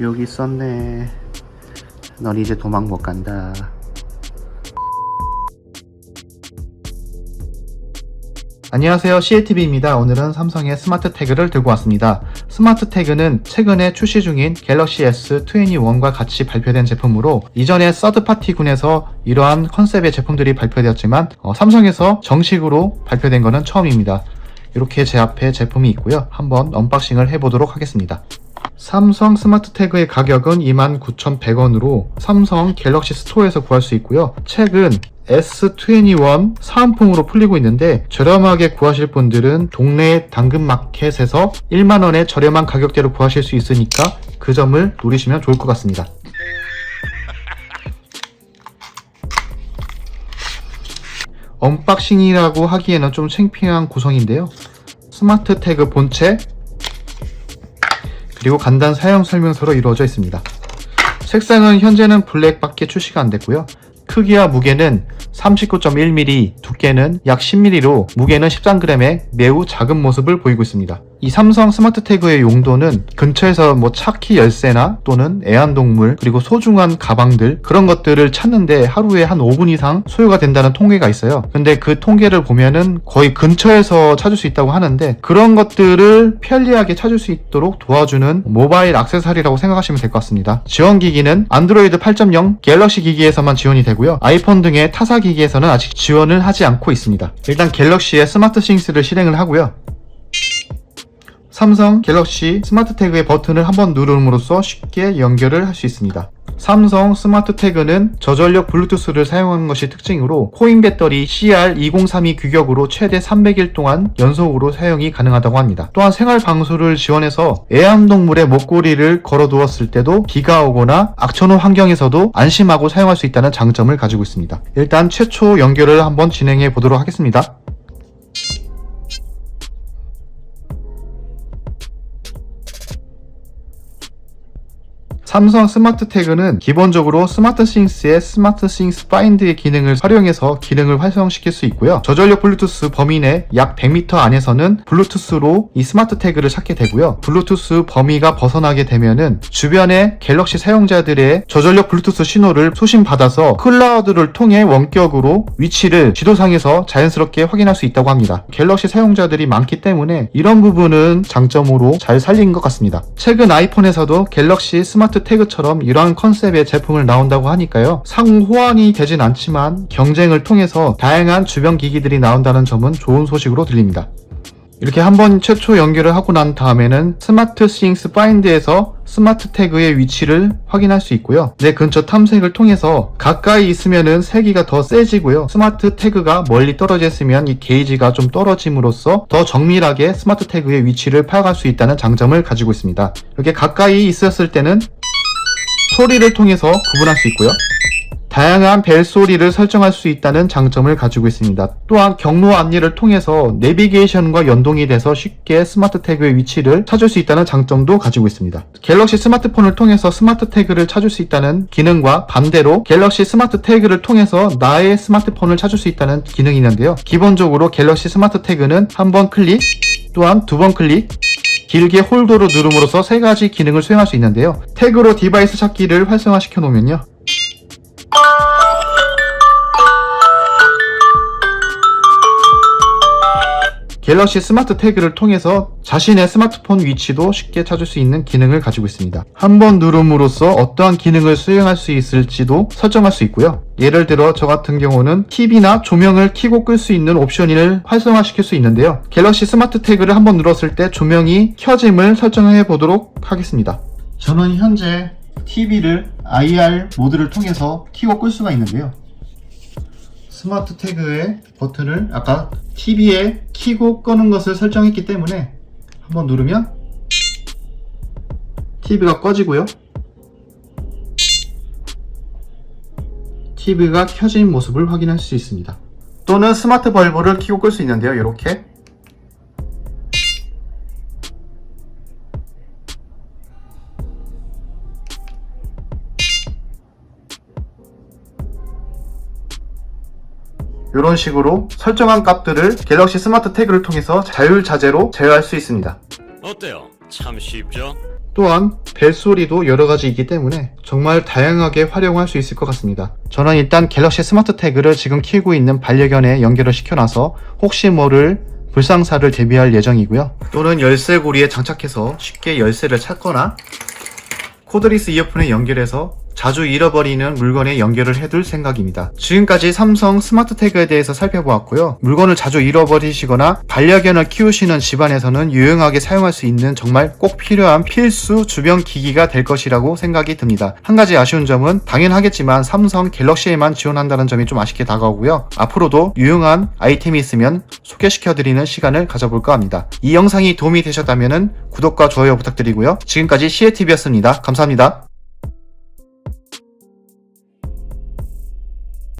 여기 있었네. 넌 이제 도망 못 간다. 안녕하세요 CATV입니다. 오늘은 삼성의 스마트 태그를 들고 왔습니다. 스마트 태그는 최근에 출시 중인 갤럭시 S21과 같이 발표된 제품으로 이전에 서드파티군에서 이러한 컨셉의 제품들이 발표되었지만 어, 삼성에서 정식으로 발표된 것은 처음입니다. 이렇게 제 앞에 제품이 있고요. 한번 언박싱을 해보도록 하겠습니다. 삼성 스마트 태그의 가격은 29,100원으로 삼성 갤럭시 스토어에서 구할 수 있고요. 최근 S21 사은품으로 풀리고 있는데 저렴하게 구하실 분들은 동네 당근마켓에서 1만원의 저렴한 가격대로 구하실 수 있으니까 그 점을 노리시면 좋을 것 같습니다. 언박싱이라고 하기에는 좀 창피한 구성인데요. 스마트 태그 본체, 그리고 간단 사용 설명서로 이루어져 있습니다. 색상은 현재는 블랙밖에 출시가 안 됐고요. 크기와 무게는 39.1mm, 두께는 약 10mm로 무게는 13g의 매우 작은 모습을 보이고 있습니다. 이 삼성 스마트 태그의 용도는 근처에서 뭐 차키 열쇠나 또는 애완동물 그리고 소중한 가방들 그런 것들을 찾는데 하루에 한 5분 이상 소요가 된다는 통계가 있어요. 근데 그 통계를 보면은 거의 근처에서 찾을 수 있다고 하는데 그런 것들을 편리하게 찾을 수 있도록 도와주는 모바일 액세서리라고 생각하시면 될 것 같습니다. 지원 기기는 안드로이드 8.0 갤럭시 기기에서만 지원이 되고요. 아이폰 등의 타사 기기에서는 아직 지원을 하지 않고 있습니다. 일단 갤럭시의 스마트 싱스를 실행을 하고요. 삼성 갤럭시 스마트 태그의 버튼을 한번 누름으로써 쉽게 연결을 할 수 있습니다. 삼성 스마트 태그는 저전력 블루투스를 사용하는 것이 특징으로 코인 배터리 CR2032 규격으로 최대 300일 동안 연속으로 사용이 가능하다고 합니다. 또한 생활 방수를 지원해서 애완동물의 목걸이를 걸어 두었을 때도 비가 오거나 악천후 환경에서도 안심하고 사용할 수 있다는 장점을 가지고 있습니다. 일단 최초 연결을 한번 진행해 보도록 하겠습니다. 삼성 스마트 태그는 기본적으로 스마트 싱스의 스마트 싱스 파인드의 기능을 활용해서 기능을 활성시킬 수 있고요. 저전력 블루투스 범위 내 약 100m 안에서는 블루투스로 이 스마트 태그를 찾게 되고요. 블루투스 범위가 벗어나게 되면은 주변의 갤럭시 사용자들의 저전력 블루투스 신호를 소신받아서 클라우드를 통해 원격으로 위치를 지도상에서 자연스럽게 확인할 수 있다고 합니다. 갤럭시 사용자들이 많기 때문에 이런 부분은 장점으로 잘 살린 것 같습니다. 최근 아이폰에서도 갤럭시 스마트 태그처럼 이러한 컨셉의 제품을 나온다고 하니까요. 상호 호환이 되진 않지만 경쟁을 통해서 다양한 주변 기기들이 나온다는 점은 좋은 소식으로 들립니다. 이렇게 한번 최초 연결을 하고 난 다음에는 스마트 싱스 파인드에서 스마트 태그의 위치를 확인할 수 있고요. 내 근처 탐색을 통해서 가까이 있으면은 세기가 더 세지고요. 스마트 태그가 멀리 떨어져 있으면 이 게이지가 좀 떨어짐으로써 더 정밀하게 스마트 태그의 위치를 파악할 수 있다는 장점을 가지고 있습니다. 이렇게 가까이 있었을 때는 소리를 통해서 구분할 수 있고요. 다양한 벨 소리를 설정할 수 있다는 장점을 가지고 있습니다. 또한 경로 안내를 통해서 내비게이션과 연동이 돼서 쉽게 스마트 태그의 위치를 찾을 수 있다는 장점도 가지고 있습니다. 갤럭시 스마트폰을 통해서 스마트 태그를 찾을 수 있다는 기능과 반대로 갤럭시 스마트 태그를 통해서 나의 스마트폰을 찾을 수 있다는 기능이 있는데요. 기본적으로 갤럭시 스마트 태그는 한 번 클릭, 또한 두 번 클릭, 길게 홀더로 누름으로써 세 가지 기능을 수행할 수 있는데요. 태그로 디바이스 찾기를 활성화시켜 놓으면요. 갤럭시 스마트 태그를 통해서 자신의 스마트폰 위치도 쉽게 찾을 수 있는 기능을 가지고 있습니다. 한 번 누름으로써 어떠한 기능을 수행할 수 있을지도 설정할 수 있고요. 예를 들어 저 같은 경우는 TV나 조명을 켜고 끌 수 있는 옵션을 활성화시킬 수 있는데요. 갤럭시 스마트 태그를 한 번 눌렀을 때 조명이 켜짐을 설정해 보도록 하겠습니다. 저는 현재 TV를 IR 모드를 통해서 켜고 끌 수가 있는데요. 스마트 태그의 버튼을 아까 TV에 키고 끄는 것을 설정했기 때문에 한번 누르면 TV가 꺼지고요. TV가 켜진 모습을 확인할 수 있습니다. 또는 스마트 벌브를 켜고 끌 수 있는데요. 이렇게 이런 식으로 설정한 값들을 갤럭시 스마트 태그를 통해서 자율자재로 제어할 수 있습니다. 어때요? 참 쉽죠? 또한 벨소리도 여러 가지 있기 때문에 정말 다양하게 활용할 수 있을 것 같습니다. 저는 일단 갤럭시 스마트 태그를 지금 키우고 있는 반려견에 연결을 시켜놔서 혹시 모를 불상사를 대비할 예정이고요. 또는 열쇠고리에 장착해서 쉽게 열쇠를 찾거나 코드리스 이어폰에 연결해서 자주 잃어버리는 물건에 연결을 해둘 생각입니다. 지금까지 삼성 스마트 태그에 대해서 살펴보았고요. 물건을 자주 잃어버리시거나 반려견을 키우시는 집안에서는 유용하게 사용할 수 있는 정말 꼭 필요한 필수 주변 기기가 될 것이라고 생각이 듭니다. 한 가지 아쉬운 점은 당연하겠지만 삼성 갤럭시에만 지원한다는 점이 좀 아쉽게 다가오고요. 앞으로도 유용한 아이템이 있으면 소개시켜드리는 시간을 가져볼까 합니다. 이 영상이 도움이 되셨다면 구독과 좋아요 부탁드리고요. 지금까지 시에TV였습니다. 감사합니다.